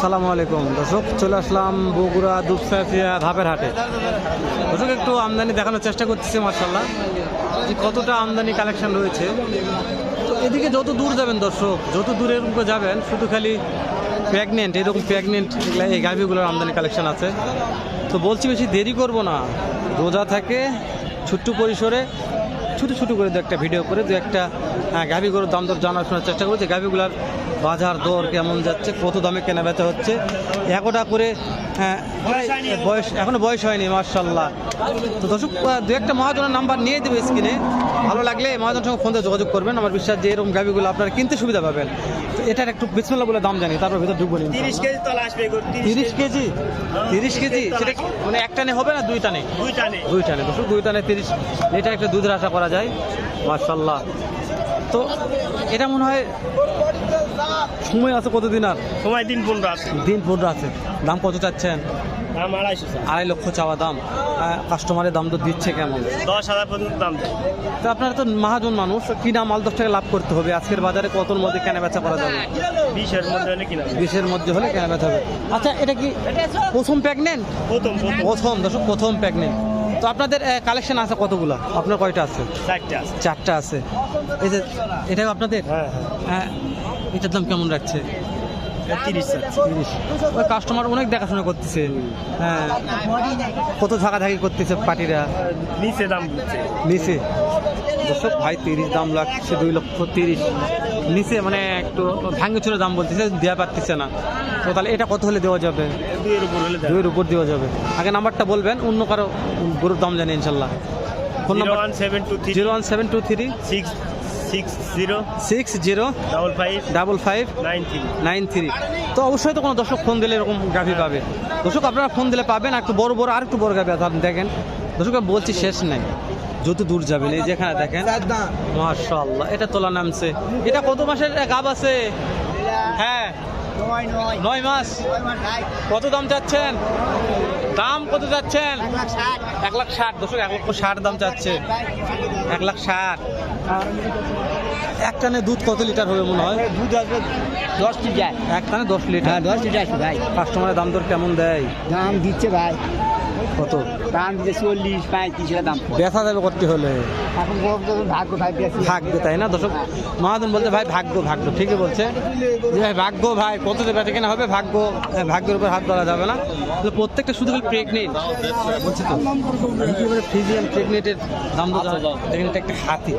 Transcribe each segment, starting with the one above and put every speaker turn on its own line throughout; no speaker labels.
আসসালামু আলাইকুম। দর্শক, চলে আসলাম বগুড়া দুপসাফিয়া ধাপের হাটে। দর্শক, একটু আমদানি দেখানোর চেষ্টা করতেছি মার্শাল্লাহ যে কতটা আমদানি কালেকশন রয়েছে। তো এদিকে যত দূর যাবেন দর্শক, যত দূরে এরকম করে যাবেন, শুধু খালি প্রেগনেন্ট, এরকম প্রেগনেন্ট এই গাভিগুলোর আমদানি কালেকশন আছে। তো বলছি বেশি দেরি করব না। রোজা থাকে, ছোট্ট পরিসরে ছোটো ছোটো করে দু একটা ভিডিও করে দু একটা হ্যাঁ, গাভি দাম দর জানার শোনার চেষ্টা করছি। গাভিগুলার বাজার দর কেমন যাচ্ছে কত দামে কেনা বেচা হচ্ছে? একটা করে হ্যাঁ বয়স এখনও বয়স হয়নি মার্শাল্লাহ তো দর্শক দু একটা মহাজনের নাম্বার নিয়ে দেবে স্ক্রিনে ভালো লাগলে মহাজনের সঙ্গে ফোন দিয়ে যোগাযোগ করবেন। আমার বিশ্বাস যে এরকম গাভিগুলো আপনারা কিনতে সুবিধা পাবেন। তো এটার একটু বিসমিল্লা বলে দাম জানি তারপর ভিতর ঢুকবো
তিরিশ কেজি
তিরিশ কেজি। তিরিশ কেজি? সেটা মানে এক টানে হবে না দুই টানে
দুই টানে
দুই টানে দর্শক দুই টানে তিরিশ এটা একটা দুধের আশা করা যায়। মার্শাল্লাহ তো এটা মনে হয় সময় আছে কতদিন আর?
সময় দিন পনেরো আছে।
দিন পনেরো আছে। দাম কত চাচ্ছেন?
দাম আড়াইশো
আড়াই লক্ষ চাওয়া দাম। কাস্টমারের দাম তো দিচ্ছে কেমন?
দশ হাজার পর্যন্ত দাম
তো আপনারা তো মহাজন মানুষ কিনা মাল দশ টাকা লাভ করতে হবে। আজকের বাজারে কতর মধ্যে কেনা বেচা করা যাবে?
বিশের মধ্যে হলে কিনা
বিশের মধ্যে হলে কেনা বেচা হবে। আচ্ছা এটা কি প্রথম প্রেগনেন্ট
প্রথম প্রথম।
প্রথম দর্শক প্রথম প্রেগনেন্ট তো আপনাদের কালেকশন আছে কতগুলো? আপনার কয়টা আছে?
চারটে আছে।
চারটা আছে। এই যে এটা আপনাদের?
হ্যাঁ
হ্যাঁ। এটার দাম কেমন রাখছে?
হ্যাঁ তিরিশ
তিরিশ। ওই কাস্টমার অনেক দেখাশোনা করতেছে। হ্যাঁ। কত ঝাঁকাঝাঁকি করতেছে পার্টিরা?
নিচে দাম
নিচে? দর্শক ভাই তিরিশ দাম লাগছে দুই লক্ষ তিরিশ। নিচে মানে একটু ভাঙ্গে চুরে দাম বলতেছে দেওয়া পারতেছে না। তো তাহলে এটা কত হলে দেওয়া যাবে?
দুইয়ের উপর হলে
দুইয়ের উপর দেওয়া যাবে। আগে নাম্বারটা বলবেন অন্য কারও গরুর দাম জানি ইনশাল্লাহ। Phone number
one seven two three
zero one seven two three
six six zero double five nine three.
তো অবশ্যই তো কোনো দর্শক ফোন দিলে এরকম গাভি পাবে। দর্শক আপনারা ফোন দিলে পাবেন আর একটু বড় বড় আর একটু বড় গাভি আপনি দেখেন। দর্শক বলছি শেষ নাই। যত দূর যাবেন এই যেখানে দেখেন। মাশাল্লাহ এটা তোলা নামছে। এটা কত মাসের গাব আছে? হ্যাঁ। নয় মাস। কত দাম চাচ্ছেন? দাম কত চাচ্ছেন? এক লাখ ষাট। দর্শক এক লক্ষ ষাট দাম চাচ্ছে। এক লাখ ষাট। এক টানে দুধ কত লিটার হবে মনে হয়?
দুধ আসবে দশ লিটার।
এক টানে দশ লিটার।
হ্যাঁ দশ লিটার ভাই।
কাস্টমারের দাম দর কেমন দেয়?
দাম দিচ্ছে ভাই।
কত?
দাম দিচ্ছে চল্লিশ পঁয়ত্রিশ এর দাম।
বেচা যাবে করতে হলে।
এখন ভাগ্য ভাই
ভাগ্য তাই না দর্শক? মহাজন বলছে ভাই ভাগ্য ভাগ্য। ঠিকই বলছে। যে ভাই ভাগ্য ভাই কত যে বেচা কেনা হবে ভাগ্য ভাগ্যের উপর হাত ধরা যাবে না। প্রত্যেকটা শুধু খালি প্রেগনেন্ট বলছি তো একেবারে প্রেগনেন্টের দাম তো দেখেন এটা একটা হাতি।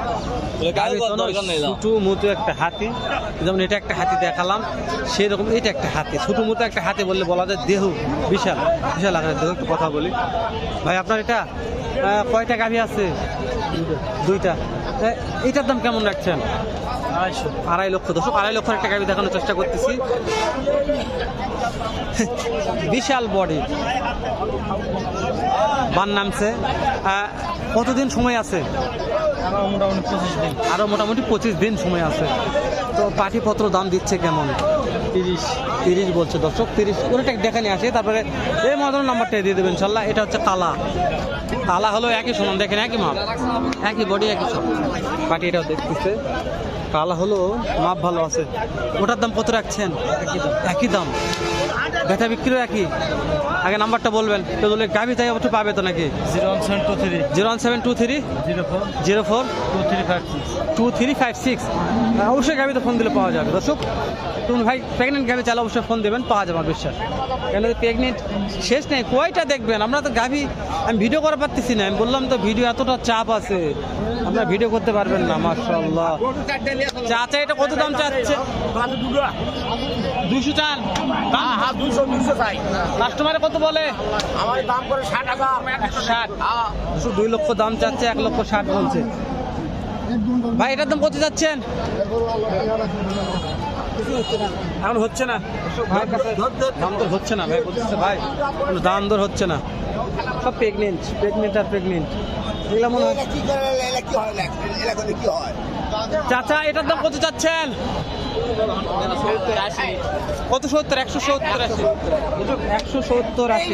ছোটো মতো একটা হাতি। যেমন এটা একটা হাতি দেখালাম সেই রকম এটা একটা হাতি। ছোটো মতো একটা হাতি বললে বলা যায় দেহ বিশাল। বিশাল আকারের দেহ একটু কথা বলি। ভাই আপনার এটা কয়টা গাভি আছে? দুইটা। এ, এইটার দাম কেমন রাখছেন?
আড়াইশো।
আড়াই লক্ষ। দশক আড়াই লক্ষ একটা গাভি দেখানোর চেষ্টা করতেছি। বিশাল বডি। বান নামছে। কতদিন সময় আছে?
আমার মোটামুটি পঁচিশ দিন।
আরও মোটামুটি পঁচিশ দিন সময় আছে। তো পাঠিপত্র দাম দিচ্ছে কেমন?
তিরিশ
তিরিশ বলছে দর্শক, তিরিশ। ওটা দেখে আসে, তারপরে এই মহাজন নাম্বারটা দিয়ে দেবেন, ইনশাল্লাহ। এটা হচ্ছে কালা কালা হলো একই সমান, দেখেন একই মাপ, একই বডি একই সব। পাটি এটাও দেখতেছে। কালা হলো মাপ ভালো আছে। ওটার দাম কত রাখছেন? একই দাম। একই দাম। ব্যথা বিক্রিও একই আগে নাম্বারটা বলবেন। তো বলে গাভি তাই অবশ্যই পাবে তো নাকি?
Zero one seven two three.
Zero one seven two three?
Zero four.
Zero four?
Two three five six.
Two three five six. অবশ্যই গাড়িতে ফোন দিলে পাওয়া যাবে। দর্শক তুমি ভাই প্রেগনেন্ট গাড়ি চালা অবশ্যই ফোন দেবেন পাওয়া যাবে আমার বিশ্বাস। কেন প্রেগনেন্ট শেষ নেই কয়টা দেখবেন? আমরা তো গাভি আমি ভিডিও করা পারতেছি না। আমি বললাম তো ভিডিও এতটা চাপ আছে। আপনারা ভিডিও করতে পারবেন না মার্শাল্লাহ চাচা এটা কত দাম চাচ্ছে? দুশো চান
হ্যাঁ দুশো দুশো চাই।
কাস্টমারে কত বলে?
আমার দাম করে ষাট টাকা
একশো ষাট। দুশো দুই লক্ষ দাম চাচ্ছে এক লক্ষ ষাট বলছে। ভাই এটার দাম কত যাচ্ছেন? এখন হচ্ছে না। দাম দর হচ্ছে না ভাই বলতেছে ভাই দাম দর হচ্ছে না। সব প্রেগনেন্ট প্রেগনেন্ট আর প্রেগনেন্ট এগুলো মনে হয়
হয় কি হয়?
চাচা এটার দাম কত চাচ্ছেন? কত সত্তর? একশো সত্তর আশি। একশো সত্তর আশি।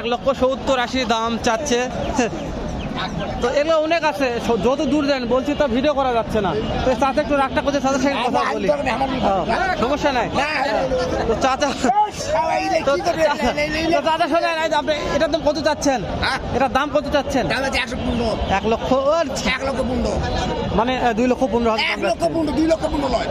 এক লক্ষ সত্তর আশি দাম চাচ্ছে। তো এগুলো অনেক আছে যত দূর যান বলছি তো ভিডিও করা যাচ্ছে না তো চাচা একটু রাগটা করছে চাচার সঙ্গে কথা বলি হ্যাঁ, সমস্যা নাই তো চাচা তো চাচা- তো শোনেন আপনি এটার দাম কত চাচ্ছেন
হ্যাঁ?
এটার দাম কত এক লক্ষ
এক লক্ষ পনেরো
মানে দুই লক্ষ পনেরো হাজার
এক পনেরো দুই পনেরো নয়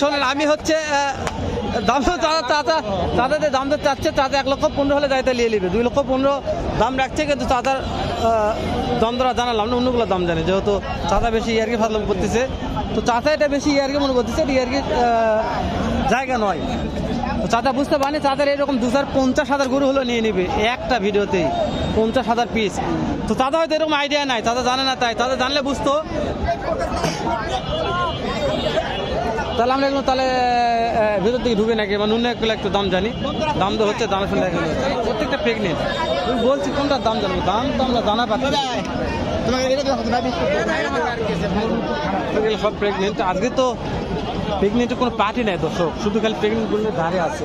শোনেন আমি হচ্ছে দাম তো চাচা চাচা চাচা যে দাম তো চাচ্ছে চাচা এক লক্ষ পনেরো হলে যাইতে নিয়ে নিবে। দুই লক্ষ পনেরো দাম রাখছে কিন্তু আহ, দাম ধরা জানালাম না অন্যগুলো দাম জানে। যেহেতু চাচা বেশি ইয়ারকি ফাজলাম করতেছে তো চাচা এটা বেশি ইয়ারকি মনে করতেছে এটা ইয়ারকি জায়গা নয়। চাচা বুঝতে পারেনি চাচার এরকম দু হাজার পঞ্চাশ হাজার গরু হলো নিয়ে নিবে একটা ভিডিওতেই পঞ্চাশ হাজার পিস তো চাচা হয়তো এরকম আইডিয়া নাই চাচা জানে না তাই চাচা জানলে বুঝতো। তাহলে আমরা এগুলো তাহলে ভেতর দিকে ঢুকে নাকি? মানে অন্য একগুলো একটু দাম জানি। দাম তো হচ্ছে দামের সঙ্গে প্রত্যেকটা প্রেগনেন্ট আমি বলছি কোনটার দাম জানব? দাম তো আমরা জানা পাচ্ছি। সব প্রেগনেন্ট আজকে তো প্রেগনেন্টের কোনো পার্টি নাই দর্শক। শুধু খালি প্রেগনেন্ট বললে ধারে আছে।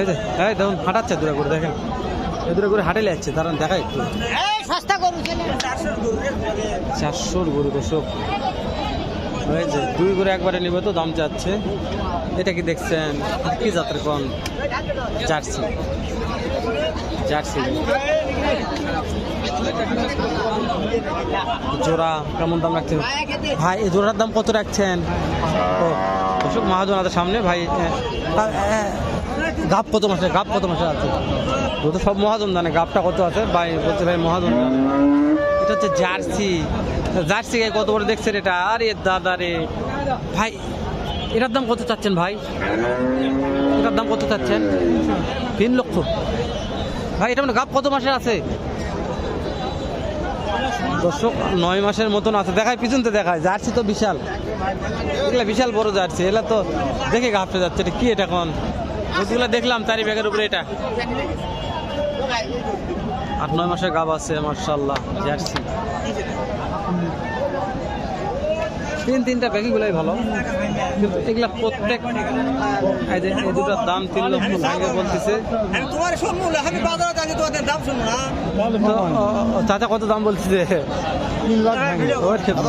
এই যে এই দেখুন হাঁটাচ্ছে দূরে করে দেখেন। এই দূরে করে হাঁটেলে যাচ্ছে দাঁড়ান দেখা একটু। চারশোর গরু দর্শক। যে দুই করে একবারে নিবে তো, দাম চাচ্ছে এটা কি দেখছেন? কি জাতের কোন জার্সি। জার্সি। জোড়া কেমন দাম রাখছেন? ভাই, এই জোড়ার দাম কত রাখছেন? ও অশোক মহাজন আছে সামনে, ভাই গাপ কত মাসে, গাপ কত মাসে আছে? ও তো সব মহাজন জানে, গাপটা কত আছে? ভাই, বলছে ভাই, মহাজন জানে। এটা হচ্ছে জার্সি। জার্সি গায়ে কত বড় দেখছেন এটা? আরে দাদা রে। ভাই, এটার দাম কত চাচ্ছেন ভাই? এটার দাম কত চাচ্ছেন? তিন লক্ষ। ভাই, এটা মানে গাপ কত মাসে আছে? দর্শক, নয় মাসের মতন আছে। দেখায় পিছনতে দেখায় জার্সি তো বিশাল। এগুলা বিশাল বড় জার্সি। এগুলা তো দেখে ঘাপতে যাচ্ছে। এটা কি এটা কোন? ওগুলো দেখলাম চারি ব্যাগের উপরে এটা। আট নয় মাসের গাব আছে মার্শাল্লাহ জার্সি। তিন তিনটা প্যাকিংগুলোই ভালো। কিন্তু এগুলা প্রত্যেক এই দুটার দাম তিন লক্ষ ভাঙে বলতেছে। চাচা কত দাম বলতেছে? ওর ক্ষেত্রে।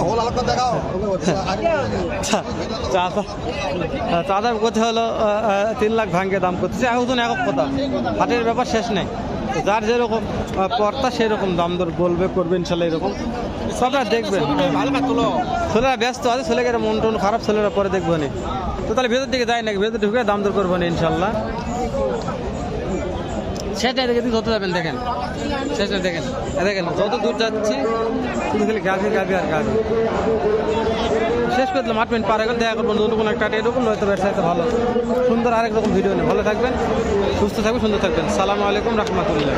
চা- চাচা চাচা কোথা হলো? তিন লাখ ভাঙ্গে দাম করতেছে। এখন একক কথা। হাটের ব্যাপার শেষ নেই। যার যেরকম পর্তা সেরকম দাম দর বলবে, করবে, ইনশাল্লাহ এরকম। সবরা দেখবেন ছেলেরা ব্যস্ত আছে, ছেলেকে মন টন খারাপ, ছেলেরা পরে দেখব নি। তো তাহলে ভেতর দিকে যায় নাকি? ভেতর ঢুকে দাম দর করব না, ইনশাল্লাহ। সেটাই দেখে যত যাবেন, দেখেন। সেটাই দেখেন। দেখেন, যত দূর যাচ্ছি, শুধু খালি গাভি গাভি আর গাভি। শেষ করে দিলাম, আট মিনিট পার গেল। দেখা করবেন নতুন কোনো একটা এরকম নয়তো ব্যবসায়তে ভালো। সুন্দর আরেক রকম ভিডিও নিয়ে। ভালো থাকবেন, সুস্থ থাকবেন, সুন্দর থাকবেন। সালামু আলাইকুম, রহমতুল্লাহ।